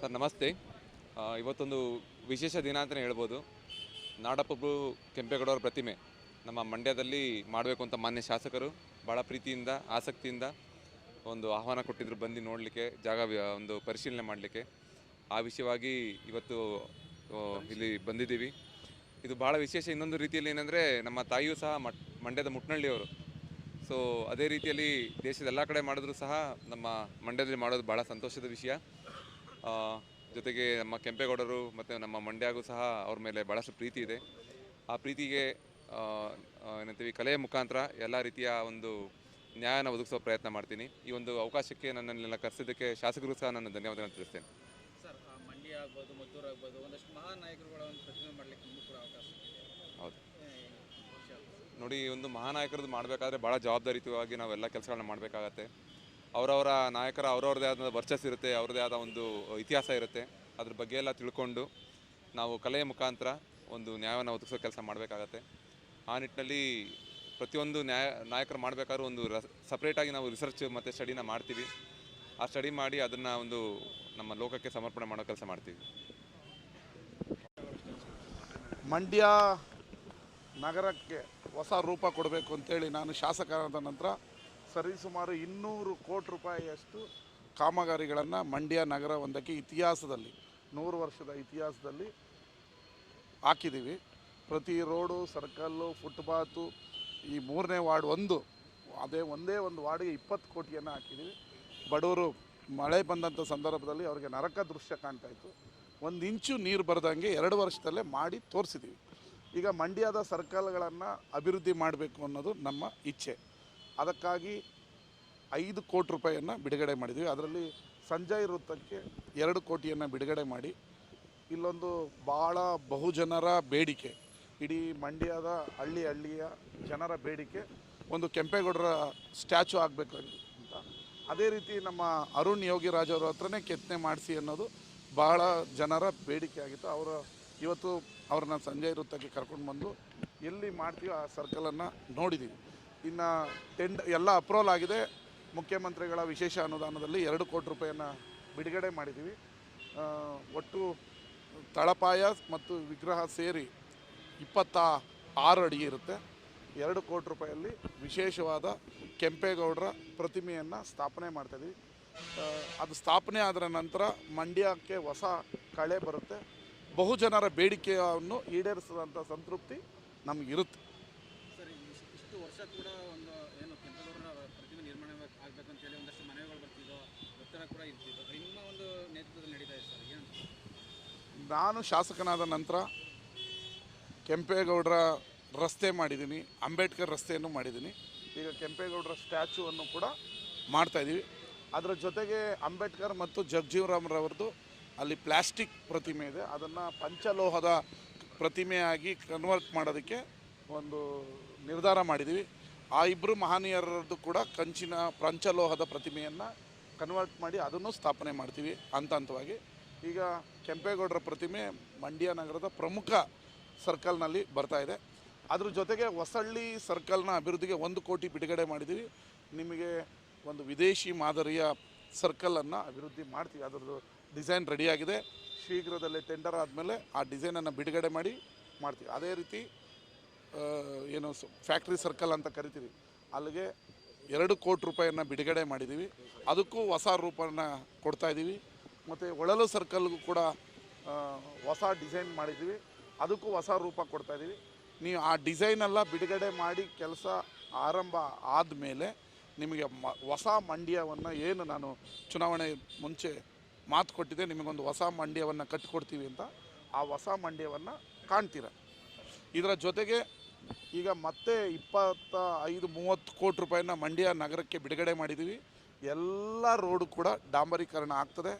Sir, ನಮಸ್ತೆ. ಇವತ್ತೊಂದು ವಿಶೇಷ ದಿನ ಅಂತಲೇ ಹೇಳ್ಬೋದು. ನಾಡಪ್ರಭು ಕೆಂಪೇಗೌಡರ ಪ್ರತಿಮೆ ನಮ್ಮ ಮಂಡ್ಯದಲ್ಲಿ ಮಾಡಬೇಕು ಅಂತ ಮಾನ್ಯ ಶಾಸಕರು ಭಾಳ ಪ್ರೀತಿಯಿಂದ, ಆಸಕ್ತಿಯಿಂದ ಒಂದು ಆಹ್ವಾನ ಕೊಟ್ಟಿದ್ರು ಬಂದು ನೋಡಲಿಕ್ಕೆ, ಜಾಗ ಒಂದು ಪರಿಶೀಲನೆ ಮಾಡಲಿಕ್ಕೆ. ಆ ವಿಷಯವಾಗಿ ಇವತ್ತು ಇಲ್ಲಿ ಬಂದಿದ್ದೀವಿ. ಇದು ಭಾಳ ವಿಶೇಷ. ಇನ್ನೊಂದು ರೀತಿಯಲ್ಲಿ ಏನಂದರೆ ನಮ್ಮ ತಾಯಿಯೂ ಸಹ ಮಟ್ ಮಂಡ್ಯದ ಮುಟ್ನಳ್ಳಿಯವರು. ಸೊ ಅದೇ ರೀತಿಯಲ್ಲಿ ದೇಶದ ಎಲ್ಲ ಕಡೆ ಮಾಡಿದ್ರು ಸಹ ನಮ್ಮ ಮಂಡ್ಯದಲ್ಲಿ ಮಾಡೋದು ಭಾಳ ಸಂತೋಷದ ವಿಷಯ. ಜೊತೆಗೆ ನಮ್ಮ ಕೆಂಪೇಗೌಡರು ಮತ್ತು ನಮ್ಮ ಮಂಡ್ಯಗೂ ಸಹ ಅವ್ರ ಮೇಲೆ ಭಾಳಷ್ಟು ಪ್ರೀತಿ ಇದೆ. ಆ ಪ್ರೀತಿಗೆ ಏನಂತೀವಿ ಕಲೆಯ ಮುಖಾಂತರ ಎಲ್ಲ ರೀತಿಯ ಒಂದು ನ್ಯಾಯನ ಒದಗಿಸೋ ಪ್ರಯತ್ನ ಮಾಡ್ತೀನಿ. ಈ ಒಂದು ಅವಕಾಶಕ್ಕೆ ನನ್ನನ್ನೆಲ್ಲ ಕರೆಸಿದ್ದಕ್ಕೆ ಶಾಸಕರು ಸಹ ನನ್ನ ಧನ್ಯವಾದಗಳನ್ನು ತಿಳಿಸ್ತೇನೆ. ಸರ್ ಮಂಡ್ಯ ಆಗ್ಬೋದು ಮದ್ದೂರು ಆಗ್ಬೋದು ಒಂದಷ್ಟು ಮಹಾನ್ ನಾಯಕರುಗಳ ಒಂದು ಪ್ರತಿಮೆ ಮಾಡಲಿಕ್ಕೆ ನಿಮಗೂ ಕೂಡ ಅವಕಾಶ ಇದೆ. ಹೌದು. ನೋಡಿ ಒಂದು ಮಹಾನಾಯಕರದ್ದು ಮಾಡಬೇಕಾದ್ರೆ ಭಾಳ ಜವಾಬ್ದಾರಿಯುತವಾಗಿ ನಾವೆಲ್ಲ ಕೆಲಸಗಳನ್ನ ಮಾಡಬೇಕಾಗತ್ತೆ. ಅವರವರ ನಾಯಕರ ಅವ್ರವ್ರದ್ದೇ ಆದ ವರ್ಚಸ್ ಇರುತ್ತೆ, ಅವ್ರದ್ದೇ ಆದ ಒಂದು ಇತಿಹಾಸ ಇರುತ್ತೆ. ಅದ್ರ ಬಗ್ಗೆ ಎಲ್ಲ ತಿಳ್ಕೊಂಡು ನಾವು ಕಲೆಯ ಮುಖಾಂತರ ಒಂದು ನ್ಯಾಯವನ್ನು ಒದಗಿಸೋ ಕೆಲಸ ಮಾಡಬೇಕಾಗತ್ತೆ. ಆ ನಿಟ್ಟಿನಲ್ಲಿ ಪ್ರತಿಯೊಂದು ನ್ಯಾಯ, ನಾಯಕರು ಮಾಡಬೇಕಾದ್ರೂ ಒಂದು ರ ಸಪ್ರೇಟಾಗಿ ನಾವು ರಿಸರ್ಚ್ ಮತ್ತು ಸ್ಟಡಿನ ಮಾಡ್ತೀವಿ. ಆ ಸ್ಟಡಿ ಮಾಡಿ ಅದನ್ನು ಒಂದು ನಮ್ಮ ಲೋಕಕ್ಕೆ ಸಮರ್ಪಣೆ ಮಾಡೋ ಕೆಲಸ ಮಾಡ್ತೀವಿ. ಮಂಡ್ಯ ನಗರಕ್ಕೆ ಹೊಸ ರೂಪ ಕೊಡಬೇಕು ಅಂತೇಳಿ ನಾನು ಶಾಸಕರಾದ ನಂತರ ಸರಿಸುಮಾರು ಇನ್ನೂರು ಕೋಟಿ ರೂಪಾಯಿಯಷ್ಟು ಕಾಮಗಾರಿಗಳನ್ನು ಮಂಡ್ಯ ನಗರ ಒಂದಕ್ಕೆ ಇತಿಹಾಸದಲ್ಲಿ, ನೂರು ವರ್ಷದ ಇತಿಹಾಸದಲ್ಲಿ ಹಾಕಿದ್ದೀವಿ. ಪ್ರತಿ ರೋಡು, ಸರ್ಕಲ್ಲು, ಫುಟ್ಪಾತು, ಈ ಮೂರನೇ ವಾರ್ಡ್ ಒಂದು, ಅದೇ ಒಂದೇ ಒಂದು ವಾರ್ಡ್ಗೆ ಇಪ್ಪತ್ತು ಕೋಟಿಯನ್ನು ಹಾಕಿದ್ದೀವಿ. ಬಡವರು ಮಳೆ ಬಂದಂಥ ಸಂದರ್ಭದಲ್ಲಿ ಅವರಿಗೆ ನರಕ ದೃಶ್ಯ ಕಾಣ್ತಾ ಇತ್ತು. ಒಂದು ಇಂಚು ನೀರು ಬರದಂಗೆ ಎರಡು ವರ್ಷದಲ್ಲೇ ಮಾಡಿ ತೋರಿಸಿದ್ದೀವಿ. ಈಗ ಮಂಡ್ಯದ ಸರ್ಕಲ್ಗಳನ್ನು ಅಭಿವೃದ್ಧಿ ಮಾಡಬೇಕು ಅನ್ನೋದು ನಮ್ಮ ಇಚ್ಛೆ. ಅದಕ್ಕಾಗಿ ಐದು ಕೋಟಿ ರೂಪಾಯಿಯನ್ನು ಬಿಡುಗಡೆ ಮಾಡಿದ್ವಿ. ಅದರಲ್ಲಿ ಸಂಜಯ್ ವೃತ್ತಕ್ಕೆ ಎರಡು ಕೋಟಿಯನ್ನು ಬಿಡುಗಡೆ ಮಾಡಿ ಇಲ್ಲೊಂದು ಭಾಳ ಬಹುಜನರ ಬೇಡಿಕೆ, ಇಡೀ ಮಂಡ್ಯದ ಹಳ್ಳಿ ಹಳ್ಳಿಯ ಜನರ ಬೇಡಿಕೆ, ಒಂದು ಕೆಂಪೇಗೌಡರ ಸ್ಟ್ಯಾಚು ಆಗಬೇಕು ಅಂತ ಅದೇ ರೀತಿ ನಮ್ಮ ಅರುಣ್ ಯೋಗಿರಾಜ್ ಅವರ ಹತ್ರನೇ ಕೆತ್ತನೆ ಮಾಡಿಸಿ ಅನ್ನೋದು ಭಾಳ ಜನರ ಬೇಡಿಕೆ ಆಗಿತ್ತು. ಅವರು ಇವತ್ತು ಅವ್ರನ್ನ ಸಂಜಯ್ ವೃತ್ತಕ್ಕೆ ಕರ್ಕೊಂಡು ಬಂದು ಎಲ್ಲಿ ಮಾಡ್ತೀವೋ ಆ ಸರ್ಕಲನ್ನು ನೋಡಿದ್ದೀವಿ ಇನ್ನು ಟೆಂಡ್ ಎಲ್ಲ ಅಪ್ರೂವಲ್ ಆಗಿದೆ. ಮುಖ್ಯಮಂತ್ರಿಗಳ ವಿಶೇಷ ಅನುದಾನದಲ್ಲಿ ಎರಡು ಕೋಟಿ ರೂಪಾಯಿಯನ್ನು ಬಿಡುಗಡೆ ಮಾಡಿದ್ದೀವಿ. ಒಟ್ಟು ತಳಪಾಯ ಮತ್ತು ವಿಗ್ರಹ ಸೇರಿ ಇಪ್ಪತ್ತ ಆರು ಅಡಿ ಇರುತ್ತೆ. ಎರಡು ಕೋಟಿ ರೂಪಾಯಲ್ಲಿ ವಿಶೇಷವಾದ ಕೆಂಪೇಗೌಡರ ಪ್ರತಿಮೆಯನ್ನು ಸ್ಥಾಪನೆ ಮಾಡ್ತಾಯಿದ್ವಿ ಅದು ಸ್ಥಾಪನೆ ಆದ ನಂತರ ಮಂಡ್ಯಕ್ಕೆ ಹೊಸ ಕಳೆ ಬರುತ್ತೆ. ಬಹುಜನರ ಬೇಡಿಕೆಯನ್ನು ಈಡೇರಿಸಿದಂಥ ಸಂತೃಪ್ತಿ ನಮಗಿರುತ್ತೆ. ಕೂಡ ಒಂದು ಏನು ಕೆಂಪೇಗೌಡರ ಪ್ರತಿಮೆ ನಿರ್ಮಾಣ ಆಗಬೇಕು ಅಂತೇಳಿ ಒಂದಷ್ಟು ಮನವಿಗಳು ಬರ್ತಿದ್ದೋ ಒತ್ತಡ ಕೂಡ ಇರ್ತಿದ್ದು ನಿಮ್ಮ ಒಂದು ನೇತೃತ್ವದಲ್ಲಿ ನಡೀತಾ ಇದೆ ಸರ್. ಏನು? ನಾನು ಶಾಸಕನಾದ ನಂತರ ಕೆಂಪೇಗೌಡರ ರಸ್ತೆ ಮಾಡಿದ್ದೀನಿ. ಅಂಬೇಡ್ಕರ್ ರಸ್ತೆಯನ್ನು ಮಾಡಿದ್ದೀನಿ. ಈಗ ಕೆಂಪೇಗೌಡರ ಸ್ಟ್ಯಾಚುವನ್ನು ಕೂಡ ಮಾಡ್ತಾಯಿದ್ದೀವಿ ಅದರ ಜೊತೆಗೆ ಅಂಬೇಡ್ಕರ್ ಮತ್ತು ಜಗಜೀವರಾಮ್ರವ್ರದ್ದು ಅಲ್ಲಿ ಪ್ಲಾಸ್ಟಿಕ್ ಪ್ರತಿಮೆ ಇದೆ. ಅದನ್ನು ಪಂಚಲೋಹದ ಪ್ರತಿಮೆಯಾಗಿ ಕನ್ವರ್ಟ್ ಮಾಡೋದಕ್ಕೆ ಒಂದು ನಿರ್ಧಾರ ಮಾಡಿದ್ದೀವಿ ಆ ಇಬ್ಬರು ಮಹನೀಯರದ್ದು ಕೂಡ ಕಂಚಿನ ಪ್ರಂಚಲೋಹದ ಪ್ರತಿಮೆಯನ್ನು ಕನ್ವರ್ಟ್ ಮಾಡಿ ಅದನ್ನು ಸ್ಥಾಪನೆ ಮಾಡ್ತೀವಿ ಹಂತ ಹಂತವಾಗಿ. ಈಗ ಕೆಂಪೇಗೌಡರ ಪ್ರತಿಮೆ ಮಂಡ್ಯ ನಗರದ ಪ್ರಮುಖ ಸರ್ಕಲ್ನಲ್ಲಿ ಬರ್ತಾ ಇದೆ. ಅದ್ರ ಜೊತೆಗೆ ಹೊಸಳ್ಳಿ ಸರ್ಕಲ್ನ ಅಭಿವೃದ್ಧಿಗೆ ಒಂದು ಕೋಟಿ ಬಿಡುಗಡೆ ಮಾಡಿದ್ದೀವಿ ನಿಮಗೆ ಒಂದು ವಿದೇಶಿ ಮಾದರಿಯ ಸರ್ಕಲನ್ನು ಅಭಿವೃದ್ಧಿ ಮಾಡ್ತೀವಿ. ಅದರದ್ದು ಡಿಸೈನ್ ರೆಡಿಯಾಗಿದೆ ಶೀಘ್ರದಲ್ಲೇ ಟೆಂಡರ್ ಆದಮೇಲೆ ಆ ಡಿಸೈನನ್ನು ಬಿಡುಗಡೆ ಮಾಡಿ ಮಾಡ್ತೀವಿ. ಅದೇ ರೀತಿ ಏನು ಫ್ಯಾಕ್ಟ್ರಿ ಸರ್ಕಲ್ ಅಂತ ಕರಿತೀವಿ. ಅಲ್ಲಿಗೆ ಎರಡು ಕೋಟಿ ರೂಪಾಯಿಯನ್ನು ಬಿಡುಗಡೆ ಮಾಡಿದ್ದೀವಿ ಅದಕ್ಕೂ ಹೊಸ ಕೊಡ್ತಾ ಇದ್ದೀವಿ ಮತ್ತು ಒಳಲು ಸರ್ಕಲ್ಗೂ ಕೂಡ ಹೊಸ ಡಿಸೈನ್ ಮಾಡಿದ್ದೀವಿ ಅದಕ್ಕೂ ಹೊಸ ರೂಪ ಕೊಡ್ತಾ ಇದ್ದೀವಿ ನೀವು ಆ ಡಿಸೈನೆಲ್ಲ ಬಿಡುಗಡೆ ಮಾಡಿ ಕೆಲಸ ಆರಂಭ ಆದಮೇಲೆ ನಿಮಗೆ ಮ, ಹೊಸ ಮಂಡ್ಯವನ್ನು ಏನು ನಾನು ಚುನಾವಣೆ ಮುಂಚೆ ಮಾತು ಕೊಟ್ಟಿದ್ದೆ, ನಿಮಗೊಂದು ಹೊಸ ಮಂಡ್ಯವನ್ನು ಕಟ್ಟಿಕೊಡ್ತೀವಿ ಅಂತ ಆ ಹೊಸ ಮಂಡ್ಯವನ್ನು ಕಾಣ್ತೀರ. ಇದರ ಜೊತೆಗೆ ಈಗ ಮತ್ತೆ ಇಪ್ಪತ್ತ ಐದು ಮೂವತ್ತು ಕೋಟಿ ರೂಪಾಯಿನ ಮಂಡ್ಯ ನಗರಕ್ಕೆ ಬಿಡುಗಡೆ ಮಾಡಿದ್ದೀವಿ. ಎಲ್ಲ ರೋಡು ಕೂಡ ಡಾಂಬರೀಕರಣ ಆಗ್ತದೆ.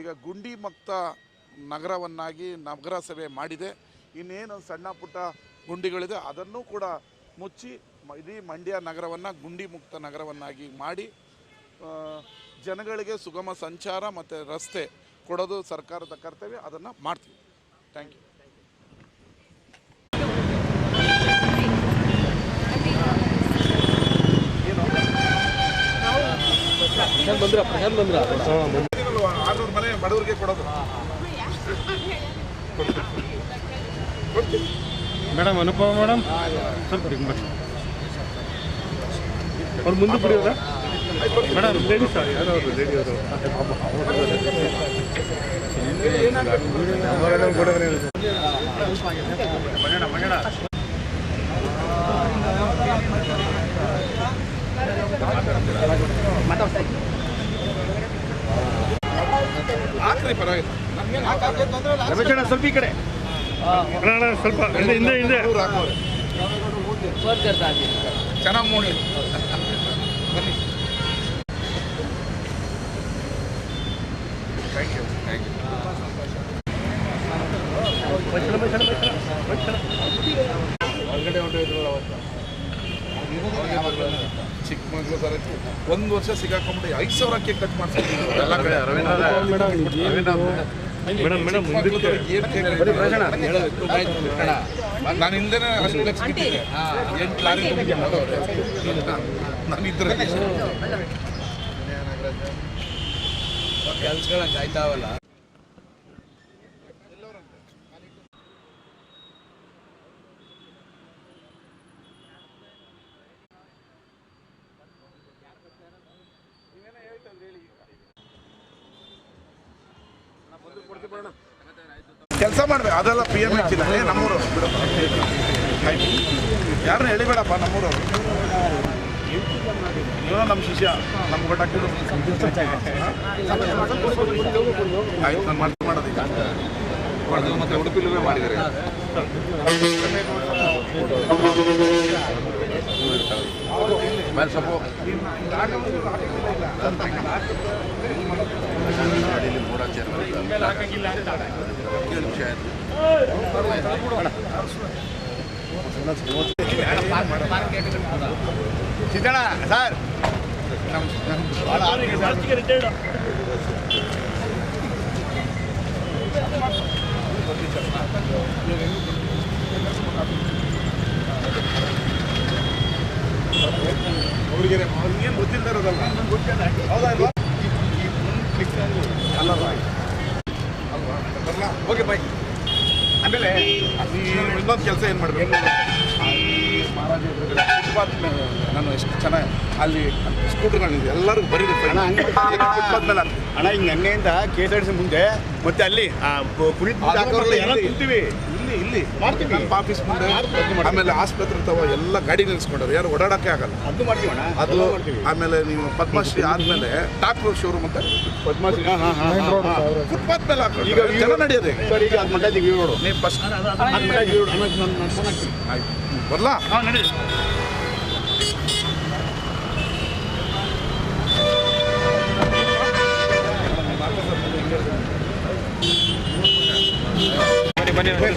ಈಗ ಗುಂಡಿ ಮುಕ್ತ ನಗರವನ್ನಾಗಿ ನಗರಸಭೆ ಮಾಡಿದೆ. ಇನ್ನೇನು ಸಣ್ಣ ಪುಟ್ಟ ಗುಂಡಿಗಳಿದೆ, ಅದನ್ನು ಕೂಡ ಮುಚ್ಚಿ ಇಡೀ ಮಂಡ್ಯ ನಗರವನ್ನು ಗುಂಡಿ ಮುಕ್ತ ನಗರವನ್ನಾಗಿ ಮಾಡಿ ಜನಗಳಿಗೆ ಸುಗಮ ಸಂಚಾರ ಮತ್ತು ರಸ್ತೆ ಕೊಡೋದು ಸರ್ಕಾರದ ಕರ್ತವ್ಯ, ಅದನ್ನು ಮಾಡ್ತೀವಿ. Thank you. ಬಂದ್ರ ಬಂದ್ರ ಆರ್ನೂರು ಮನೆ ಬಡವರಿಗೆ ಕೊಡೋದು. Madam Anupama madam? ಸ್ವಲ್ಪ ಹಿಂಗೆ ಅವ್ರು ಮುಂದೆ ಬಿಡಿಯೋದ? ಮೇಡಮ್ ಲೇಡಿ ಸರ್ ಯಾರೋ ಅವರು ಲೇಡಿ ಅವರು. ಹಾಕ್ರಿ ಪರವಾಗಿಲ್ಲ ರಮೇಶ್ ಅಣ್ಣ ಸ್ವಲ್ಪ ಈ ಕಡೆ. ಅಣ್ಣ, ಅಣ್ಣ ಸ್ವಲ್ಪ ಹಿಂದೆ ಹಿಂದೆ ಹಿಂದೆ. ಇವ್ರು ಹಾಕೋರೆ ಚೆನ್ನಾಗಿ ಮೂಡಿ. ಬನ್ನಿ. ಥ್ಯಾಂಕ್ ಯು ಥ್ಯಾಂಕ್ ಯು ಹೊರಗಡೆ ಹೊಂಟೋಯ್ದ್ರಲ್ಲ ಅವತ್ತು. ಚಿಕ್ಕಮಗ್ಳು ಬರಕ್ಕೆ ಒಂದು ವರ್ಷ ಸಿಗಾಕೊಂಬಿಟ್ಟು ಐದು ಸಾವಿರ ಕೇಕ್ ಕಟ್ ಮಾಡ್ಸಿದ್ರು. ಎಲ್ಲ ಕಡೆ ನಾನು ಹಿಂದೆನೇ ಅಷ್ಟು ಲಕ್ಷ ಎಂಟು ಲಾರಿ. ನಾನು ಕೆಲಸ ಮಾಡ್ಬೇಕು. ಅದೆಲ್ಲ ಪಿ ಎಂ ಎಚ್ ಇಲ್ಲ ನಮ್ಮೂರು. ಬಿಡು. ಆಯ್ತು. ಯಾರನ್ನ ಹೇಳಿಬೇಡಪ್ಪ ನಮ್ಮೂರು. ಇವನು ನಮ್ಮ ಶಿಷ್ಯ. ನಮ್ಮ ಗೊಟ್ಟಾಕಿದ್ರು ಆಯ್ತು ನಾನು ಮತ್ತೆ ಮಾಡೋದೀಗ ಮತ್ತೆ ಉಡುಪಿಲೂ ಮಾಡಿದ್ದಾರೆ ಮೇಲೆ ಸ್ವಲ್ಪ ಸಿದ್ದಣ್ಣ ಸರ್. ಅವ್ರಿಗೆ ಅವ್ರಿಗೇನು ಗೊತ್ತಿಲ್ಲದೆ ಇರೋದಲ್ಲ ಹೌದಾ ಓಕೆ ಬಾಯ್ ಆಮೇಲೆ ಇನ್ನೊಂದು ಕೆಲಸ ಏನು ಮಾಡಬೇಕು? ಫುಟ್ಪಾತ್ ಮೇಲೆ ನಾನು ಎಷ್ಟು ಚೆನ್ನಾಗಿ ಅಲ್ಲಿ ಸ್ಕೂಟರ್ಗಳಿದೆ ಎಲ್ಲರೂ ಬರೀ ಫುಟ್ಪಾತ್ ಮೇಲೆ. ಅಣ್ಣ ಹಿಂಗೆ ನೆನ್ನೆಯಿಂದ K S R T C ಮುಂದೆ ಮತ್ತೆ ಅಲ್ಲಿ ಪುನೀತ್ ಎಲ್ಲ ಇಲ್ಲಿ. ನಮ್ಮ ಆಫೀಸ್ ಮುಂದೆ ಆಮೇಲೆ ಆಸ್ಪತ್ರೆ ತವ ಎಲ್ಲ ಗಾಡಿ ನಿಲ್ಸ್ಕೊಂಡವ್ರು. ಯಾರು ಓಡಾಡಕ್ಕೆ ಆಗಲ್ಲ. ಅದು ಅದು ಆಮೇಲೆ ನೀವು ಪದ್ಮಶ್ರೀ ಆದ್ಮೇಲೆ ಟಾಪ್ ಶೋರೂಮ್ ಅಂತ? ಪದ್ಮಶ್ರೀ ಹಾಂ ಹಾಂ ಹಾಂ ಫುಟ್ಪಾತ್ ಮೇಲೆ ಈಗ ಜನ ನಡೆಯೋದೆ ಸರ್ ಈಗ ಅದು ಮಂಡ್ಯ ದಿಗ್ಗಿ ನೋಡು ನೀವು ಫಸ್ಟ್ ಆಯ್ತು. ಬರಲಾ? ಹಾಂ ಬನ್ನಿ ಬನ್ನಿ.